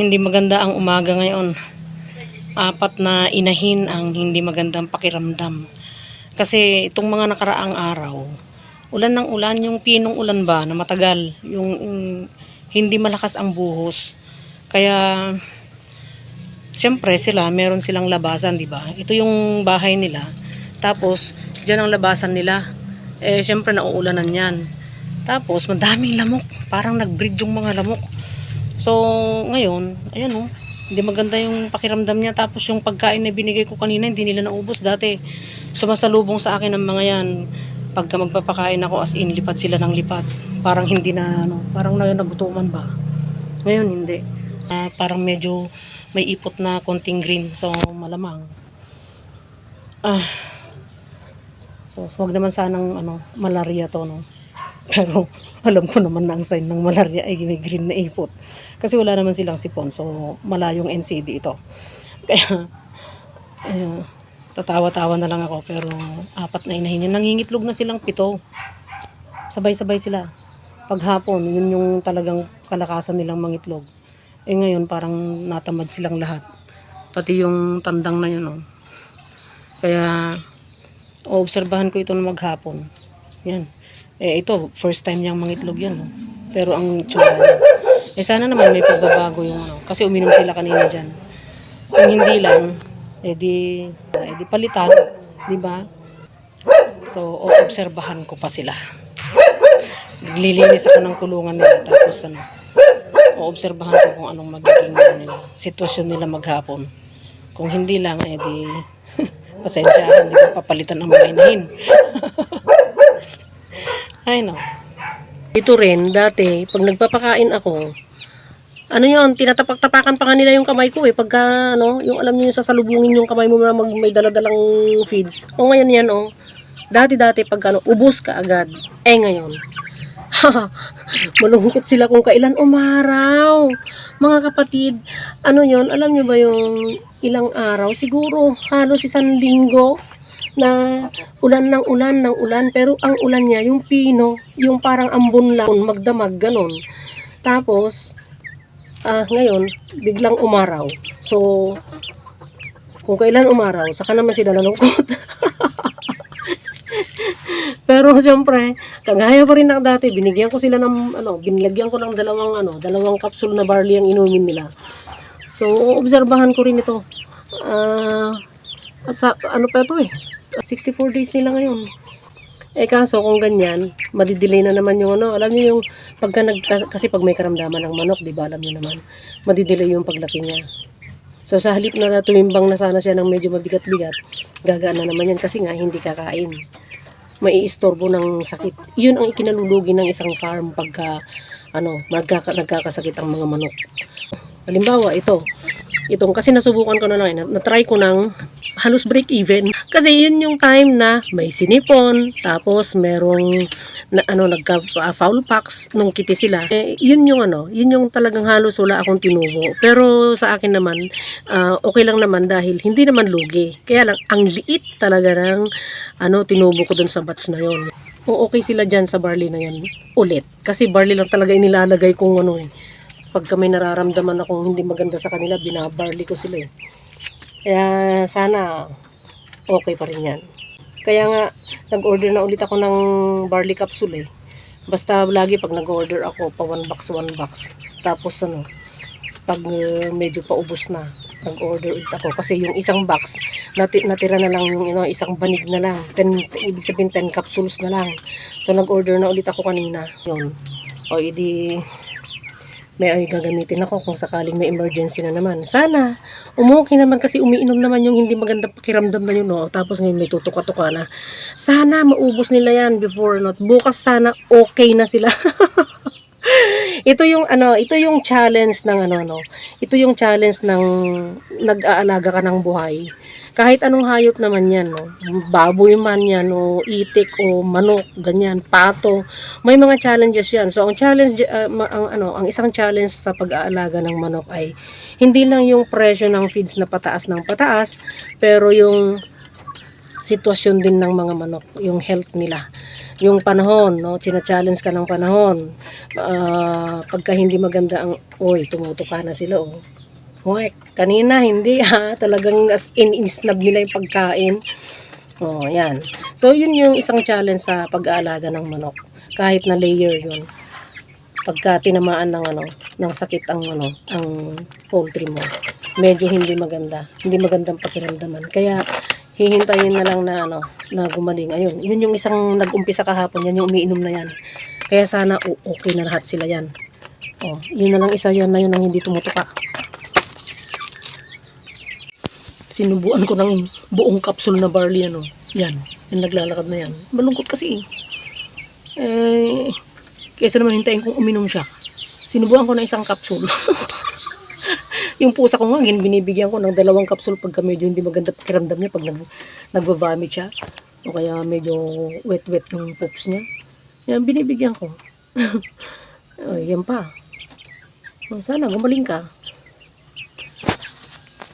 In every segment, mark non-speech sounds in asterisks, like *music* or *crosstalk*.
hindi maganda ang umaga ngayon. Apat na inahin ang hindi magandang pakiramdam. Kasi itong mga nakaraang araw, ulan ng ulan, yung pinong ulan ba na matagal, yung mm, hindi malakas ang buhos. Kaya, siyempre sila, meron silang labasan, di ba? Ito yung bahay nila. Tapos, dyan ang labasan nila. Eh, siyempre, nauulanan yan. Tapos, madaming lamok. Parang nag-breed yung mga lamok. So, ngayon, ayan oh, hindi maganda yung pakiramdam niya. Tapos yung pagkain na binigay ko kanina, hindi nila naubos dati. Sumasalubong sa akin ang mga yan. Pagka magpapakain ako, as in, lipat sila ng lipat. Parang hindi na, ano, parang na nagutuman ba. Ngayon, hindi. Ah, parang medyo may ipot na konting green. So, malamang. Ah, so, wag naman sanang, ano, malaria to, no. Pero *laughs* alam ko naman na ang sign ng malaria ay may green na ipot. Kasi wala naman silang sipon. So malayong NCD ito. *laughs* Kaya ayun, tatawa-tawa na lang ako. Pero apat na inahin yan. Nangingitlog na silang pito. Sabay-sabay sila. Paghapon, yun yung talagang kalakasan nilang mangitlog. Eh ngayon parang natamad silang lahat. Pati yung tandang na yun. Oh. Kaya oobserbahan ko ito na maghapon. Yan. Eh, ito, first time niyang mangitlog yan. No? Pero ang tsura. Eh, sana naman may pagbabago yung ano. Kasi uminom sila kanina dyan. Kung hindi lang, eh di, eh di palitan. Di ba? So, oobserbahan ko pa sila. Naglilinis ako ng kulungan nila. Tapos ano, oobserbahan ko kung anong magiging ano nila, sitwasyon nila maghapon. Kung hindi lang, eh di, *laughs* pasensya, hindi ko papalitan ang mga inahin. *laughs* Ay no. Ito rin, dati, pag nagpapakain ako, ano yun, tinatapak-tapakan pa nga nila yung kamay ko eh. Pagka, ano, yung alam niyo yung sasalubungin yung kamay mo na mag, may daladalang feeds. O ngayon yan, oh. Dati-dati, pag ano, ubus ka agad. Eh ngayon, *laughs* malungkot sila kung kailan umaraw. Mga kapatid, ano yon alam niyo ba yung ilang araw? Siguro, halos isang linggo na ulan ng ulan ng ulan pero ang ulan niya yung pino yung parang ambon lang magdamag ganon. Tapos ah ngayon biglang umaraw. So kung kailan umaraw saka naman sila nalungkot. *laughs* Pero siyempre kagaya pa rin na dati binigyan ko sila ng ano binilagyan ko ng dalawang ano dalawang capsule na barley ang inumin nila. So obserbahan ko rin ito. Ah at sa, ano pa ito eh 64 days nila ngayon. Eh kaso kung ganyan, madidelay na naman yung ano, alam niyo yung pagka nag, kasi pag may karamdaman ng manok, di ba alam niyo naman, madidelay yung paglaki niya. So sa halip na tumimbang na sana siya ng medyo mabigat-bigat, gagaan na naman yan kasi nga hindi kakain. Maiistorbo ng sakit. Yun ang ikinalulugi ng isang farm pagka ano, nagkaka, nagkakasakit ang mga manok. Halimbawa, ito. Itong, kasi nasubukan ko na lang, eh, na-try ko ng halos break even. Kasi yun yung time na may sinipon, tapos merong na, ano, nagka uh, packs nung kiti sila. Eh, yun yung ano, yun yung talagang halos wala akong tinubo. Pero sa akin naman, ah, okay lang naman dahil hindi naman lugi. Kaya lang, ang liit talaga ng ano, tinubo ko dun sa batch na yon. Kung okay sila dyan sa barley na yan, ulit. Kasi barley lang talaga inilalagay kong ano eh. Pagka may nararamdaman akong hindi maganda sa kanila, binabarley ko sila eh. Kaya sana okay pa rin yan. Kaya nga, nag-order na ulit ako ng barley capsule eh. Basta lagi pag nag-order ako, pa one box, one box. Tapos ano, pag uh, medyo paubos na, nag-order ulit ako. Kasi yung isang box, nati natira na lang yung you isang banig na lang. 10, ibig sabihin 10 capsules na lang. So nag-order na ulit ako kanina. Yun. O edi, may ay gagamitin ako kung sakaling may emergency na naman. Sana, umuwi naman kasi umiinom naman yung hindi maganda pakiramdam na yun, no? Tapos ngayon may tutuka-tuka na. Sana maubos nila yan before not. Bukas sana okay na sila. *laughs* ito yung ano, ito yung challenge ng ano no. Ito yung challenge ng nag-aalaga ka ng buhay. Kahit anong hayop naman yan, no. Baboy man yan, o itik, o manok, ganyan, pato. May mga challenges yan. So, ang challenge, uh, ang, ano, ang isang challenge sa pag-aalaga ng manok ay hindi lang yung presyo ng feeds na pataas ng pataas, pero yung sitwasyon din ng mga manok, yung health nila. yung panahon, no? China-challenge ka ng panahon. Ah, pagka hindi maganda ang, oy, tumutuka na sila, oh. Hoy, kanina hindi *laughs* ha, talagang in insnab nila yung pagkain. Oh, yan. So, yun yung isang challenge sa pag-aalaga ng manok. Kahit na layer yun. Pagka tinamaan ng ano, ng sakit ang ano, ang poultry mo, medyo hindi maganda. Hindi magandang pakiramdaman. Kaya hihintayin na lang na ano, na gumaling. Ayun, yun yung isang nag-umpisa kahapon, yan yung umiinom na yan. Kaya sana okay na lahat sila yan. Oh, yun na lang isa yan na yun ang hindi tumutuka. Sinubuan ko ng buong capsule na barley ano. Yan, yung naglalakad na yan. Malungkot kasi eh. Eh, kaysa naman hintayin kong uminom siya. Sinubuan ko na isang capsule. *laughs* yung pusa ko nga, binibigyan ko ng dalawang capsule pagka medyo hindi maganda pakiramdam niya pag nag, nagva-vomit siya. O kaya medyo wet-wet yung poops niya. Yan, binibigyan ko. *laughs* oh, yan pa. Sana gumaling ka.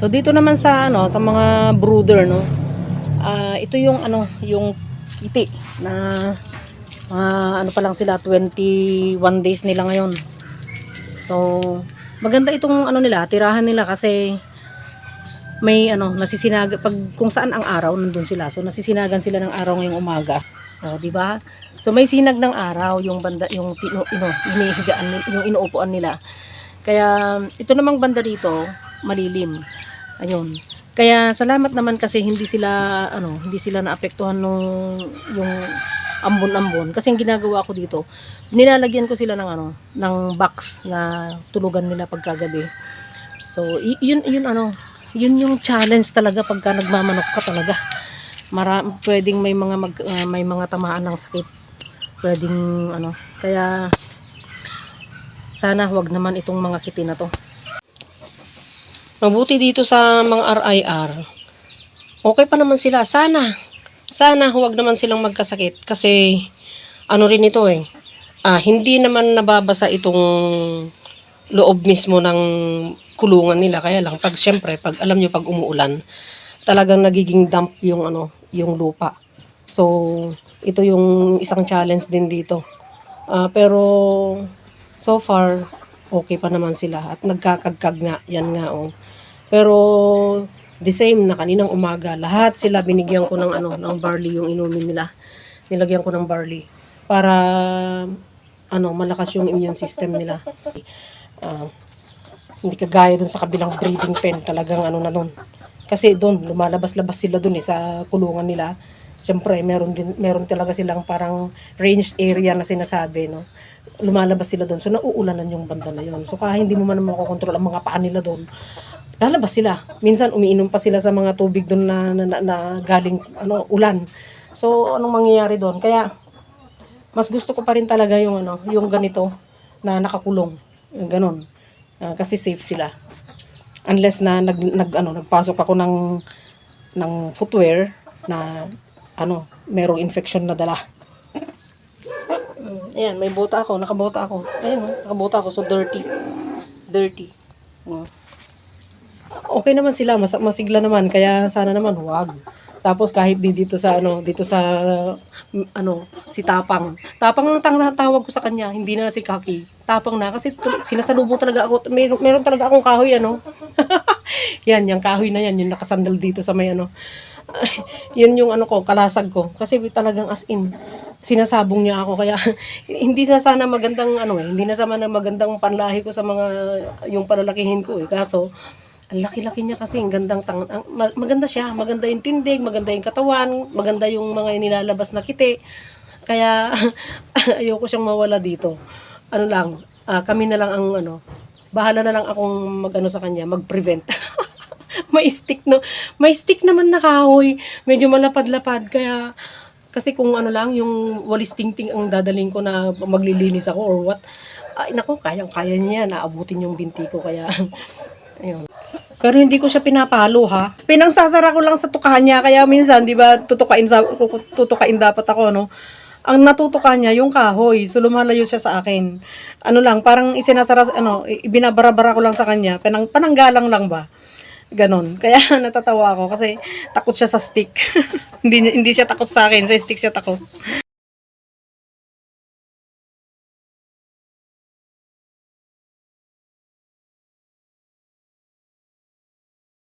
So dito naman sa ano, sa mga brooder no. Ah, ito yung ano, yung kiti na ah, ano pa lang sila 21 days nila ngayon. So maganda itong ano nila, tirahan nila kasi may ano, nasisinaga pag kung saan ang araw nandun sila. So nasisinagan sila ng araw ngayong umaga. O, di ba? So may sinag ng araw yung banda yung tino, ino, hinihigaan ni- yung inuupuan nila. Kaya ito namang banda dito, malilim. Ayun. Kaya salamat naman kasi hindi sila ano, hindi sila naapektuhan nung yung ambon-ambon kasi ang ginagawa ko dito, nilalagyan ko sila ng ano, ng box na tulugan nila pagkagabi. So, yun yun ano, yun yung challenge talaga pagka nagmamanok ka talaga. Mara, pwedeng may mga mag, ah, may mga tamaan ng sakit. Pwedeng ano, kaya sana wag naman itong mga kiti na to. Mabuti dito sa mga RIR. Okay pa naman sila. Sana. Sana huwag naman silang magkasakit. Kasi ano rin ito eh. Ah, hindi naman nababasa itong loob mismo ng kulungan nila. Kaya lang, pag syempre, pag alam nyo, pag umuulan, talagang nagiging damp yung ano, yung lupa. So, ito yung isang challenge din dito. Ah, pero so far okay pa naman sila at nagkakagkag nga yan nga oh. Pero the same na kaninang umaga, lahat sila binigyan ko ng ano, ng barley yung inumin nila. Nilagyan ko ng barley para ano, malakas yung immune system nila. Ah, hindi kagaya dun sa kabilang breeding pen, talagang ano na nun. Kasi doon, lumalabas-labas sila doon eh, sa kulungan nila. Siyempre, meron, din, meron talaga silang parang ranged area na sinasabi, no? Lumalabas sila doon. So, nauulanan yung banda na yun. So, kahit hindi mo man makokontrol ang mga paa nila doon, lalabas sila. Minsan, umiinom pa sila sa mga tubig doon na, na, na, na galing ano, ulan. So, anong mangyayari doon? Kaya, mas gusto ko pa rin talaga yung ano, yung ganito na nakakulong. Yung ganon. Ah, kasi safe sila. Unless na nag, nag ano, nagpasok ako ng ng footwear na ano, merong infection na dala. Mm, Ayan, may bota ako, nakabota ako. Ayan, oh, nakabota ako, so dirty. Dirty. Mm. Okay naman sila, mas, masigla naman, kaya sana naman huwag. Tapos kahit di dito sa ano, dito sa ano, si Tapang. Tapang ang tang tawag ko sa kanya, hindi na si Kaki. Tapang na kasi sinasalubong talaga ako. Meron, meron talaga akong kahoy ano. *laughs* yan, yung kahoy na yan, yung nakasandal dito sa may ano. Yun yung ano ko, kalasag ko. Kasi talagang as in, sinasabong niya ako. Kaya *laughs* hindi na sana magandang ano eh, hindi na sana magandang panlahi ko sa mga yung palalakihin ko eh. Kaso, ang laki-laki niya kasi, ang gandang tang ang, ma- maganda siya, maganda yung tindig, maganda yung katawan, maganda yung mga nilalabas na kiti. Kaya *laughs* ayoko siyang mawala dito. Ano lang, ah, kami na lang ang ano, bahala na lang akong magano sa kanya, mag-prevent. *laughs* *laughs* may stick no, may stick naman na kahoy, medyo malapad-lapad kaya kasi kung ano lang, yung walis tingting ang dadaling ko na maglilinis ako or what, ay nako, kayang-kaya niya, naabutin yung binti ko, kaya, *laughs* ayun. Pero hindi ko siya pinapalo ha. Pinangsasara ko lang sa tukahan niya, kaya minsan, di ba, tutukain, sa, tutukain dapat ako, no? Ang natutuka niya, yung kahoy, so lumalayo siya sa akin. Ano lang, parang isinasara, ano, ibinabarabara ko lang sa kanya, panang, pananggalang lang ba? Ganon. Kaya *laughs* natatawa ako kasi takot siya sa stick. *laughs* hindi, hindi siya takot sa akin, sa stick siya takot.